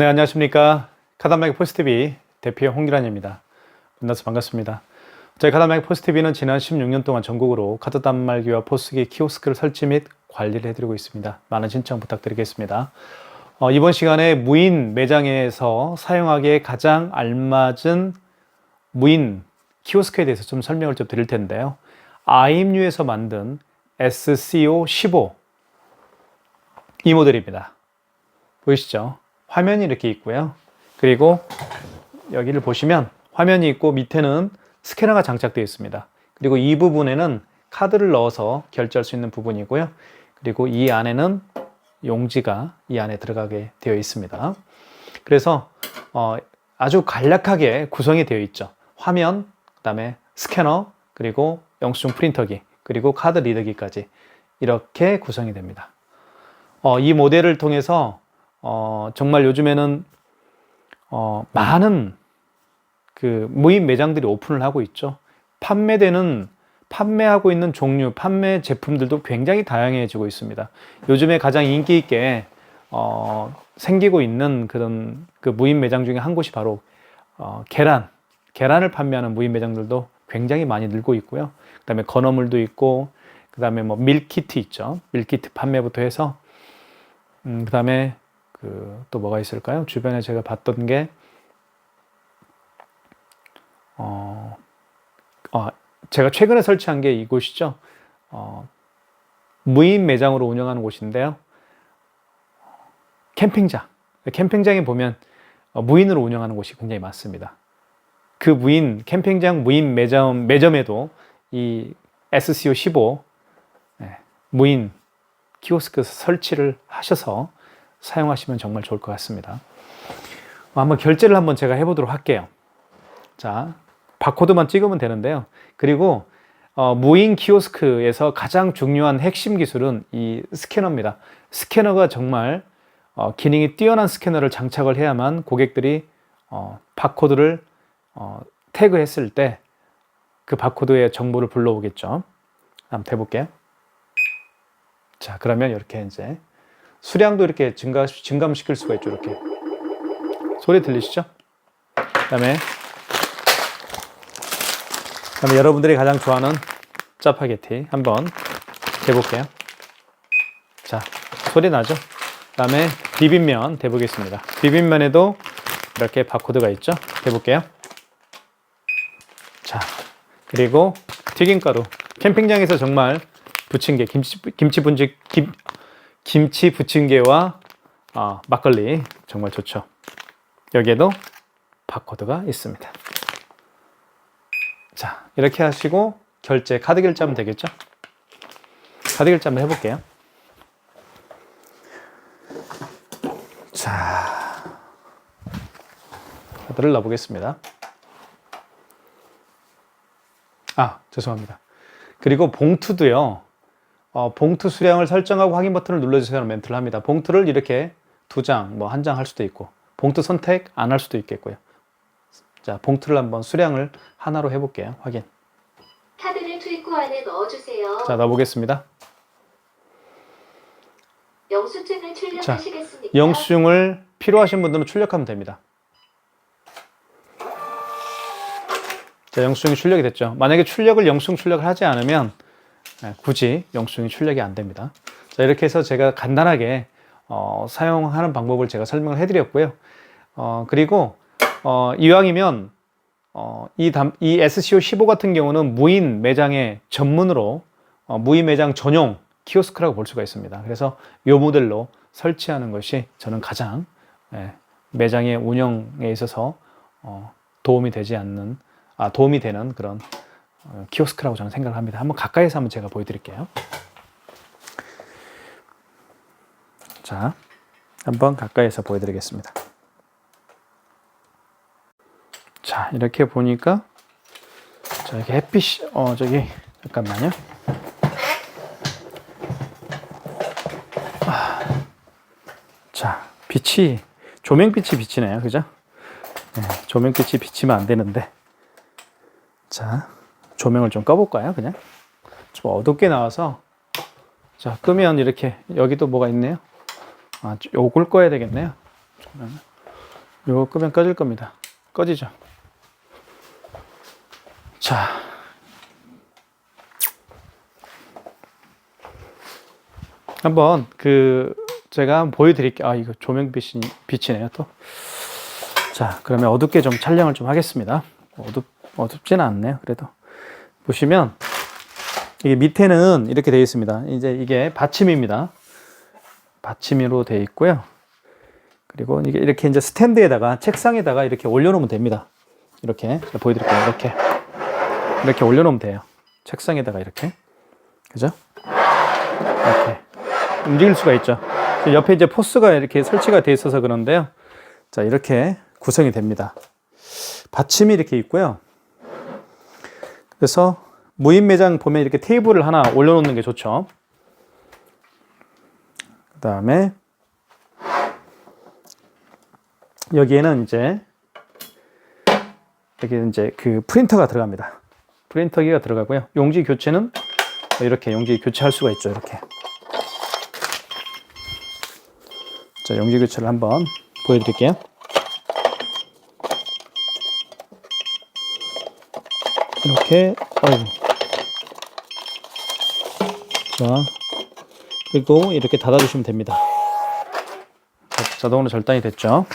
네, 안녕하십니까. 카다마기 포스티비 대표 홍기란입니다. 만나서 반갑습니다. 저희 카다마기 포스티비는 지난 16년 동안 전국으로 카드 단말기와 포스기 키오스크를 설치 및 관리를 해드리고 있습니다. 많은 신청 부탁드리겠습니다. 어, 이번 시간에 무인 매장에서 사용하기에 가장 알맞은 무인 키오스크에 대해서 좀 설명을 좀 드릴 텐데요. 아임유에서 만든 SCO15 이 모델입니다. 보이시죠? 화면이 이렇게 있고요. 그리고 여기를 보시면 화면이 있고 밑에는 스캐너가 장착되어 있습니다. 그리고 이 부분에는 카드를 넣어서 결제할 수 있는 부분이고요. 그리고 이 안에는 용지가 이 안에 들어가게 되어 있습니다. 그래서 어, 아주 간략하게 구성이 되어 있죠. 화면, 그다음에 스캐너, 그리고 영수증 프린터기, 그리고 카드 리더기까지 이렇게 구성이 됩니다. 어, 이 모델을 통해서 어, 정말 요즘에는 어, 많은 그 무인 매장들이 오픈을 하고 있죠. 판매되는 판매하고 있는 종류, 판매 제품들도 굉장히 다양해지고 있습니다. 요즘에 가장 인기 있게 어, 생기고 있는 그런 그 무인 매장 중에 한 곳이 바로 어, 계란, 계란을 판매하는 무인 매장들도 굉장히 많이 늘고 있고요. 그다음에 건어물도 있고, 그다음에 뭐 밀키트 있죠. 밀키트 판매부터 해서, 음, 그다음에 그 또 뭐가 있을까요? 주변에 제가 봤던 게 어, 어, 제가 최근에 설치한 게 이곳이죠. 어, 무인 매장으로 운영하는 곳인데요. 캠핑장. 캠핑장에 보면 어, 무인으로 운영하는 곳이 굉장히 많습니다. 그 무인, 캠핑장 무인 매점, 매점에도 이 SCO15 네, 무인 키오스크 설치를 하셔서 사용하시면 정말 좋을 것 같습니다. 어, 한번 결제를 한번 제가 해보도록 할게요. 자, 바코드만 찍으면 되는데요. 그리고 어, 무인 키오스크에서 가장 중요한 핵심 기술은 이 스캐너입니다. 스캐너가 정말 어, 기능이 뛰어난 스캐너를 장착을 해야만 고객들이 어, 바코드를 어, 태그했을 때 그 바코드의 정보를 불러오겠죠. 한번 해볼게요. 자, 그러면 이렇게 이제 수량도 이렇게 증가, 증감시킬 수가 있죠. 이렇게. 소리 들리시죠? 그 다음에 그 다음에 여러분들이 가장 좋아하는 짜파게티 한번 대볼게요. 자, 소리 나죠? 그 다음에 비빔면 대보겠습니다. 비빔면에도 이렇게 바코드가 있죠? 대볼게요. 자, 그리고 튀김가루. 캠핑장에서 정말 부침개, 김치, 김치 분지, 김, 김치 부침개와 아, 막걸리 정말 좋죠. 여기에도 바코드가 있습니다. 자, 이렇게 하시고 결제, 카드 결제하면 되겠죠? 카드 결제 한번 해볼게요. 자, 카드를 넣어보겠습니다. 아, 죄송합니다. 그리고 봉투도요, 어, 봉투 수량을 설정하고 확인 버튼을 눌러주세요. 멘트를 합니다. 봉투를 이렇게 두 장, 뭐 한 장 할 수도 있고, 봉투 선택 안 할 수도 있겠고요. 자, 봉투를 한번 수량을 하나로 해볼게요. 확인. 카드를 투입구 안에 넣어주세요. 자, 넣어보겠습니다. 영수증을 출력하시겠습니까? 영수증을 필요하신 분들은 출력하면 됩니다. 자, 영수증이 출력이 됐죠. 만약에 출력을 영수증 출력을 하지 않으면 네, 굳이 영수증이 출력이 안 됩니다. 자, 이렇게 해서 제가 간단하게 어, 사용하는 방법을 제가 설명을 해드렸고요. 어, 그리고 어, 이왕이면 어, 이, 담, 이 SCO15 같은 경우는 무인 매장의 전문으로 어, 무인 매장 전용 키오스크라고 볼 수가 있습니다. 그래서 이 모델로 설치하는 것이 저는 가장 예, 매장의 운영에 있어서 어, 도움이 되지 않는 아, 도움이 되는 그런 어, 키오스크라고 저는 생각을 합니다. 한번 가까이서 한번 제가 보여드릴게요. 자, 한번 가까이서 보여드리겠습니다. 자, 이렇게 보니까 자, 이렇게 햇빛이 어 저기 잠깐만요. 아, 자, 빛이 조명빛이 비치네요. 그죠? 네, 조명빛이 비치면 안 되는데. 자, 조명을 좀 꺼볼까요? 그냥 좀 어둡게 나와서 자 끄면 이렇게 여기도 뭐가 있네요. 아, 요걸 꺼야 되겠네요. 조명을. 이거 끄면 꺼질 겁니다. 꺼지죠. 자. 한번 그 제가 보여드릴게요. 아 이거 조명 빛이 빛이네요 또. 자 그러면 어둡게 좀 촬영을 좀 하겠습니다. 어둡 어둡지는 않네요. 그래도 보시면 이게 밑에는 이렇게 되어 있습니다. 이제 이게 받침입니다. 받침으로 되어 있고요. 그리고 이게 이렇게 이제 스탠드에다가 책상에다가 이렇게 올려놓으면 됩니다. 이렇게 보여드릴게요. 이렇게 이렇게 올려놓으면 돼요. 책상에다가 이렇게 그죠? 이렇게 움직일 수가 있죠. 옆에 이제 포스가 이렇게 설치가 돼 있어서 그런데요. 자 이렇게 구성이 됩니다. 받침이 이렇게 있고요. 그래서 무인 매장 보면 이렇게 테이블을 하나 올려놓는 게 좋죠. 그 다음에 여기에는 이제 여기 이제 그 프린터가 들어갑니다. 프린터기가 들어가고요. 용지 교체는 이렇게 용지 교체할 수가 있죠. 이렇게. 자, 용지 교체를 한번 보여드릴게요. 이렇게, 어이구. 자, 그리고 이렇게 닫아주시면 됩니다. 자, 자동으로 절단이 됐죠.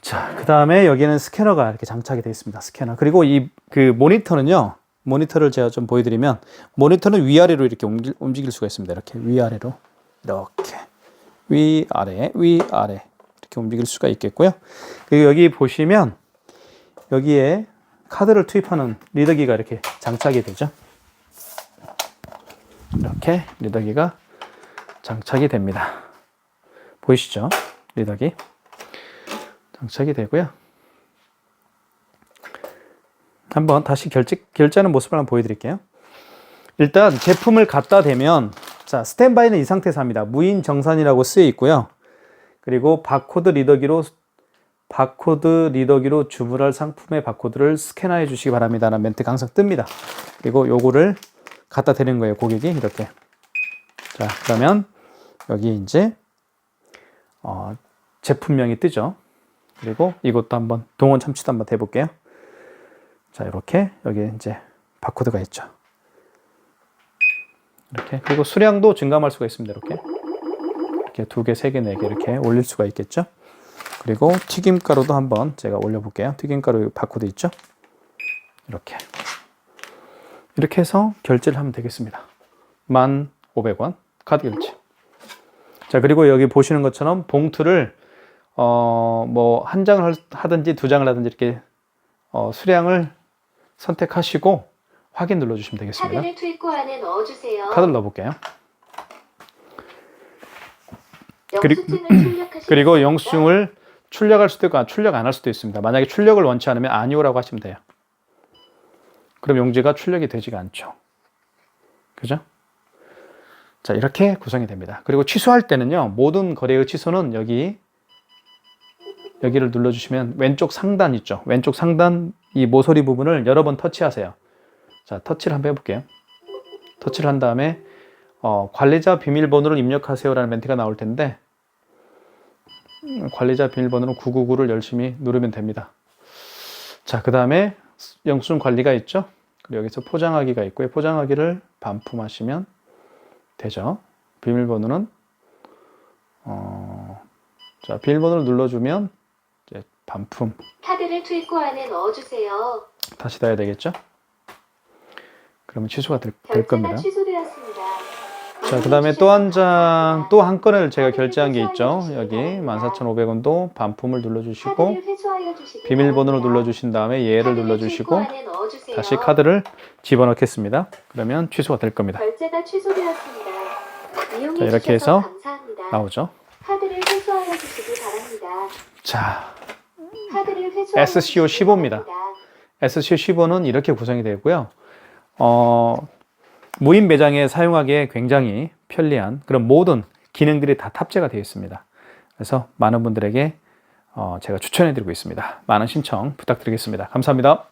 자, 그 다음에 여기는 스캐너가 이렇게 장착이 되어 있습니다. 스캐너. 그리고 이 그 모니터는요, 모니터를 제가 좀 보여드리면, 모니터는 위아래로 이렇게 옮길, 움직일 수가 있습니다. 이렇게 위아래로. 이렇게. 위아래, 위아래. 이렇게 움직일 수가 있겠고요. 그리고 여기 보시면, 여기에 카드를 투입하는 리더기가 이렇게 장착이 되죠. 이렇게 리더기가 장착이 됩니다. 보이시죠? 리더기. 장착이 되고요. 한번 다시 결제, 결제하는 모습을 한번 보여드릴게요. 일단 제품을 갖다 대면 자 스탠바이는 이 상태에서 합니다. 무인 정산이라고 쓰여 있고요. 그리고 바코드 리더기로 바코드 리더기로 주문할 상품의 바코드를 스캐너해 주시기 바랍니다. 라는 멘트가 항상 뜹니다. 그리고 요거를 갖다 대는 거예요. 고객이 이렇게. 자 그러면 여기 이제 어, 제품명이 뜨죠. 그리고 이것도 한번 동원 참치도 한번 해볼게요. 자, 이렇게 여기 이제 바코드가 있죠. 이렇게 그리고 수량도 증감할 수가 있습니다. 이렇게 이렇게 두 개, 세 개, 네 개 이렇게 올릴 수가 있겠죠. 그리고 튀김가루도 한번 제가 올려볼게요. 튀김가루 바코드 있죠. 이렇게 이렇게 해서 결제를 하면 되겠습니다. 1,500원 카드 결제. 자, 그리고 여기 보시는 것처럼 봉투를 어, 뭐, 한 장을 할- 하든지 두 장을 하든지 이렇게 어, 수량을 선택하시고 확인 눌러주시면 되겠습니다. 카드를 투입구 안에 넣어주세요. 카드를 넣어볼게요. 영수증을 출력하시겠습니까? 그리 고 영수증을 출력할 수도 있고 출력 안 할 수도 있습니다. 만약에 출력을 원치 않으면 아니오라고 하시면 돼요. 그럼 용지가 출력이 되지가 않죠. 그죠? 자, 이렇게 구성이 됩니다. 그리고 취소할 때는요, 모든 거래의 취소는 여기, 여기를 눌러주시면 왼쪽 상단 있죠. 왼쪽 상단 이 모서리 부분을 여러 번 터치하세요. 자, 터치를 한번 해볼게요. 터치를 한 다음에, 어, 관리자 비밀번호를 입력하세요라는 멘트가 나올 텐데, 음, 관리자 비밀번호는 999를 열심히 누르면 됩니다. 자, 그 다음에 영수증 관리가 있죠. 그리고 여기서 포장하기가 있고요. 포장하기를 반품하시면 되죠. 비밀번호는 어, 자 비밀번호를 눌러주면 이제 반품 카드를 투입구 안에 넣어주세요. 다시 다 해야 되겠죠. 그러면 취소가 될, 될 겁니다. 취소되었습니다. 자, 그 다음에 또 한 장, 또 한 건을 제가 결제한 게 있죠. 여기 14,500원도 반품을 눌러주시고, 비밀번호를. 눌러주신 다음에 예를 눌러주시고. 다시 카드를 집어넣겠습니다. 그러면 취소가 될 겁니다. 자, 이렇게 해서. 나오죠. 자, SCO 주시기 15입니다. 바랍니다. SCO 15는 이렇게 구성이 되고요. 어, 무인 매장에 사용하기에 굉장히 편리한 그런 모든 기능들이 다 탑재가 되어 있습니다. 그래서 많은 분들에게 어, 제가 추천해 드리고 있습니다. 많은 신청 부탁드리겠습니다. 감사합니다.